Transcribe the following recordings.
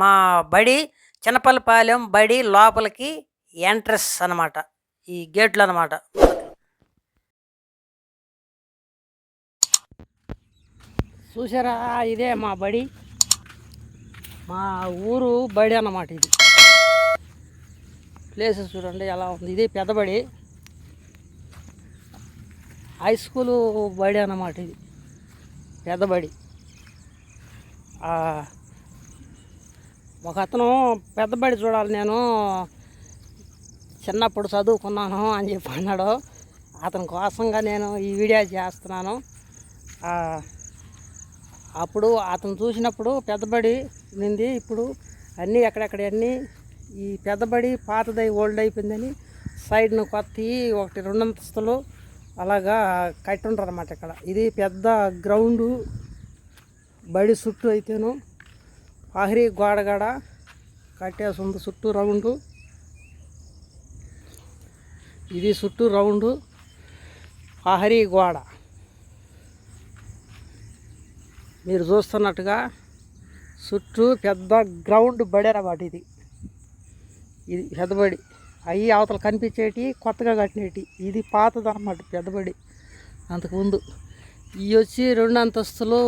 మా బడి చిన్నపల్లిపాలెం బడి లోపలికి ఎంట్రెస్ అన్నమాట. ఈ గేట్లు అన్నమాట. చూసారా ఇదే మా బడి. మా ఊరు బడి అన్నమాట ఇది. ప్లేసెస్ చూడండి ఎలా ఉంది. ఇది పెద్ద బడి. హై స్కూలు బడి అన్నమాట ఇది. పెద్ద బడి. ఒక అతను పెద్దబడి చూడాలి నేను. చిన్నప్పుడు చదువుకున్నాను అని చెప్పి అన్నాడు. అతని కోసంగా నేను ఈ వీడియో చేస్తున్నాను. అప్పుడు అతను చూసినప్పుడు పెద్దబడి నింది ఇప్పుడు అన్నీ ఎక్కడెక్కడ అన్నీ ఈ పెద్దబడి పాతదై ఓల్డ్ అయిపోయిందని సైడ్ను కొత్త ఒకటి రెండు అంతస్తులు అలాగా కట్టి ఉంటారు అనమాట ఇక్కడ. ఇది పెద్ద గ్రౌండు బడి చుట్టూ అయితేను. పహరీ గోడగాడ కట్టేసి ఉంది చుట్టూ రౌండు. ఇది చుట్టూ రౌండు ఆహరి గోడ. మీరు చూస్తున్నట్టుగా చుట్టూ పెద్ద గ్రౌండ్ బడి అన్నమాట ఇది ఇది పెద్దబడి అవి అవతల కనిపించేటి కొత్తగా కట్టినవి ఇది పాతది అన్నమాట పెద్దబడి అంతకుముందు ఇవి వచ్చి రెండు అంతస్తులు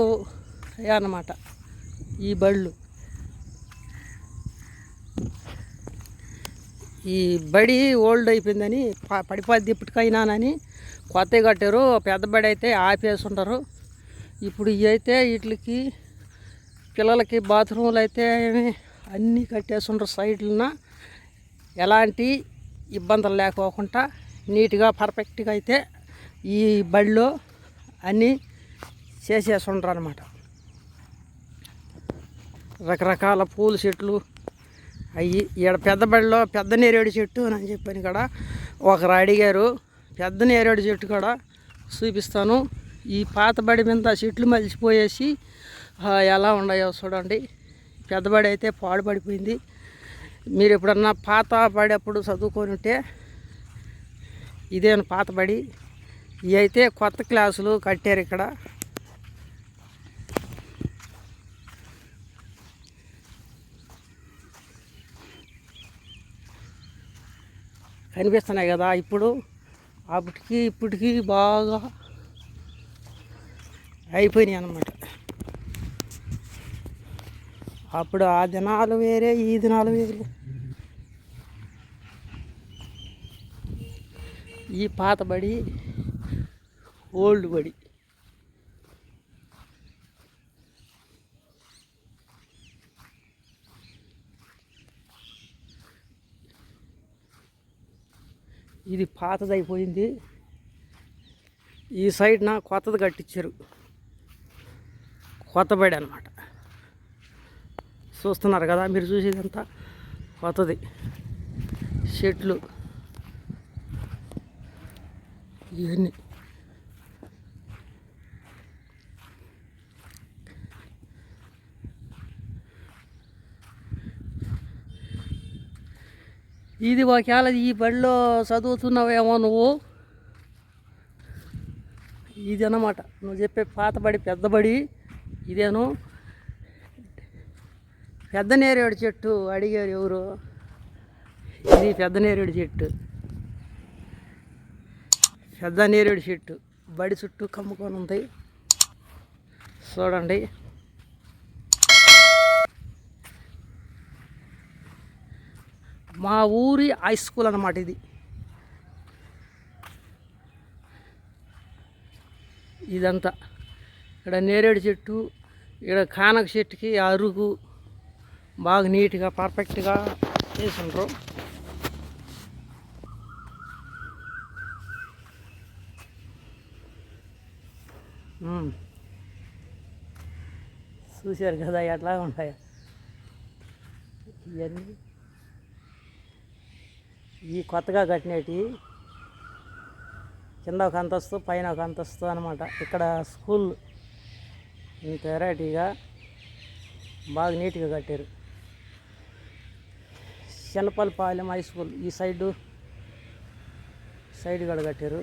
అన్నమాట ఈ బళ్ళు. ఈ బడి ఓల్డ్ అయిపోయిందని పడిపోద్ది ఇప్పటికైనానని కొత్త కట్టారు. పెద్ద బడి అయితే ఆపేసుంటారు. ఇప్పుడు ఇవి అయితే వీటికి పిల్లలకి బాత్రూములు అయితే అన్నీ కట్టేసి సైడ్లన ఎలాంటి ఇబ్బందులు లేకోకుండా నీట్గా పర్ఫెక్ట్గా అయితే ఈ బడిలో అన్నీ చేసేసి అనమాట రకరకాల పూల చెట్లు అయ్యి ఈడ పెద్ద బడిలో పెద్ద నేరేడు చెట్టు అని చెప్పాను ఇక్కడ ఒకరు అడిగారు పెద్ద నేరేడు చెట్టు కూడా చూపిస్తాను. ఈ పాత బడి మీద చెట్లు మలిచిపోయేసి ఎలా ఉన్నాయో చూడండి. పెద్ద బడి అయితే పాడుపడిపోయింది మీరు ఎప్పుడన్నా పాత పడేప్పుడు అప్పుడు చదువుకొని ఉంటే ఇదేను పాత బడి? ఇవి అయితే కొత్త క్లాసులు కట్టారు ఇక్కడ. కనిపిస్తున్నాయి కదా ఇప్పుడు. అప్పటికి ఇప్పటికి బాగా అయిపోయినాయి అన్నమాట. అప్పుడు ఆ దినాలు వేరే ఈ దినాలు వేరే. ఈ పాత బడి ఓల్డ్ బడి. ఇది పాతది అయిపోయింది ఈ సైడ్న కొత్తది కట్టించారు కొత్త బడి అనమాట చూస్తున్నారు కదా మీరు చూసేదంతా కొత్తది. చెట్లు ఇవన్నీ. ఇది ఒకవేళ ఈ బడిలో చదువుతున్నావేమో నువ్వు. ఇది అన్నమాట నువ్వు చెప్పే పాతబడి పెద్దబడి పెద్ద బడి. ఇదేను. పెద్ద నేరేడు చెట్టు అడిగారు ఎవరు? ఇది పెద్ద నేరేడు చెట్టు. పెద్ద నేరేడు చెట్టు. బడి చుట్టూ కమ్ముకొని ఉంది. చూడండి. మా ఊరి హై స్కూల్ అన్నమాట ఇది. ఇదంతా. ఇక్కడ నేరేడు చెట్టు ఇక్కడ కానక చెట్టుకి అరుగు బాగా నీట్గా పర్ఫెక్ట్గా చేసిండ్రు చూశారు కదా ఎట్లా ఉంటాయా ఇవన్నీ ఈ కొత్తగా కట్టినవి కింద ఒక అంతస్తు పైన ఒక అంతస్తు అనమాట ఇక్కడ స్కూల్ ఇంత వెరైటీగా బాగా నీట్గా కట్టారు. శనపల్లిపాలెం హై స్కూల్ ఈ సైడు సైడ్ కూడా కట్టారు.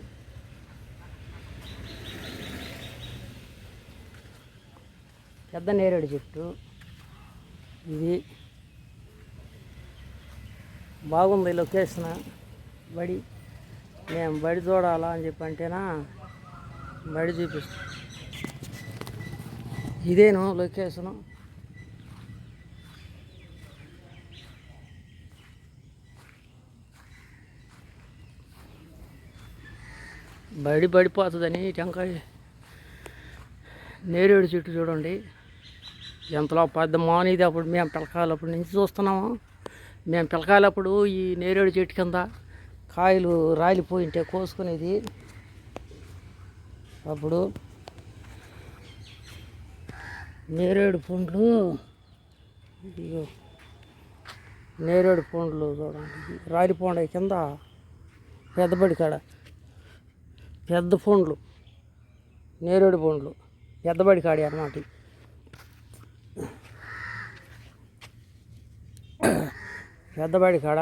పెద్ద నేరేడు చెట్టు. ఇది బాగుంది లొకేషన్. బడి మేము బడి చూడాలా అని చెప్పి అంటేనా బడి చూపిస్తా. ఇదేను లొకేషను. బడి పడిపోతుందని టెంకాయ నేరేడు చెట్టు చూడండి. ఎంతలో పెద్ద మానిది అప్పుడు మేము పిలకాలప్పటి నుంచి చూస్తున్నాము. మేము పిలకాలప్పుడు ఈ నేరేడు చెట్టు కింద కాయలు రాలిపోయింటే కోసుకునేది. అప్పుడు నేరేడు పండ్లు ఇదిగో నేరేడు పండ్లు చూడండి. రాలిపోండాయి కింద పెద్దబడి కాడ పెద్ద పండ్లు నేరేడు పండ్లు పెద్దబడి కాడి అన్నమాట పెద్దబడి కాడ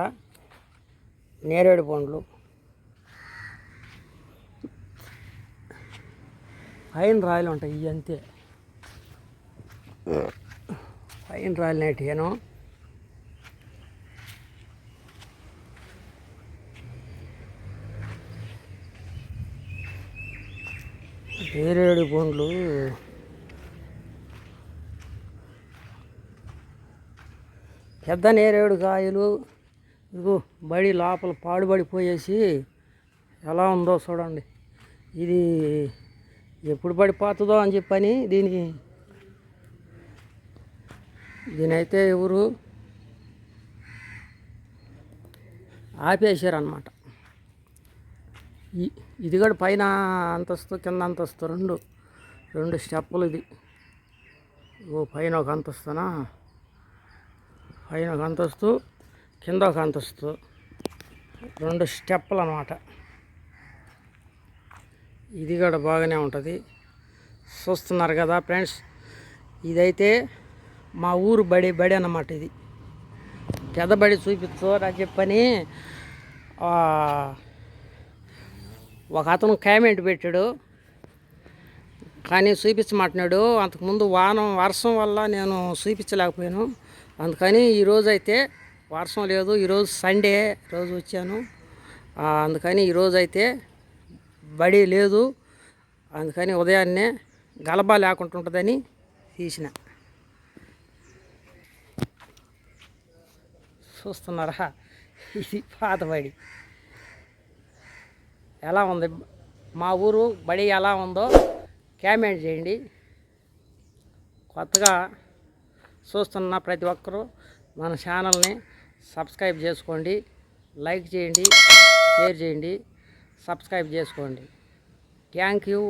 నేరేడు పండ్లు. పైన రాయలు ఉంటాయి ఇవి అంతే. పైన రాయలు నేటిగాను నేరేడు పండ్లు పెద్ద నేరేడు కాయలు ఇదిగో బడి లోపల పాడుబడిపోయేసి ఎలా ఉందో చూడండి. ఇది ఎప్పుడు పడిపోతుందో అని చెప్పని దీని దీనైతే ఎవరు ఆపేశారనమాట ఇది కూడా పైన అంతస్తు కింద అంతస్తు రెండు రెండు స్టెప్పులు ఇది. ఓ పైన ఒక అంతస్తునా? పైన ఒక అంతస్తు కింద ఒక అంతస్తు రెండు స్టెప్పులు అనమాట ఇది కూడా బాగానే ఉంటుంది. చూస్తున్నారు కదా ఫ్రెండ్స్ ఇదైతే మా ఊరు బడి బడి అన్నమాట ఇది. పెద్ద బడి చూపించు అని చెప్పని ఒక అతను కామెంట్ పెట్టాడు. కానీ చూపించమంటున్నాడు. అంతకుముందు వానం వర్షం వల్ల నేను చూపించలేకపోయాను. అందుకని ఈరోజు అయితే వర్షం లేదు. ఈరోజు సండే రోజు వచ్చాను. అందుకని ఈరోజు అయితే బడి లేదు. అందుకని ఉదయాన్నే గలబా లేకుండా ఉంటుందని తీసిన. చూస్తున్నారా? ఇది పాత బడి. ఎలా ఉంది? మా ఊరు బడి ఎలా ఉందో కామెంట్ చేయండి. కొత్తగా చూస్తున్న ప్రతి ఒక్కరూ మన ఛానల్ని సబ్స్క్రైబ్ చేసుకోండి లైక్ చేయండి షేర్ చేయండి సబ్స్క్రైబ్ చేసుకోండి. Thank you.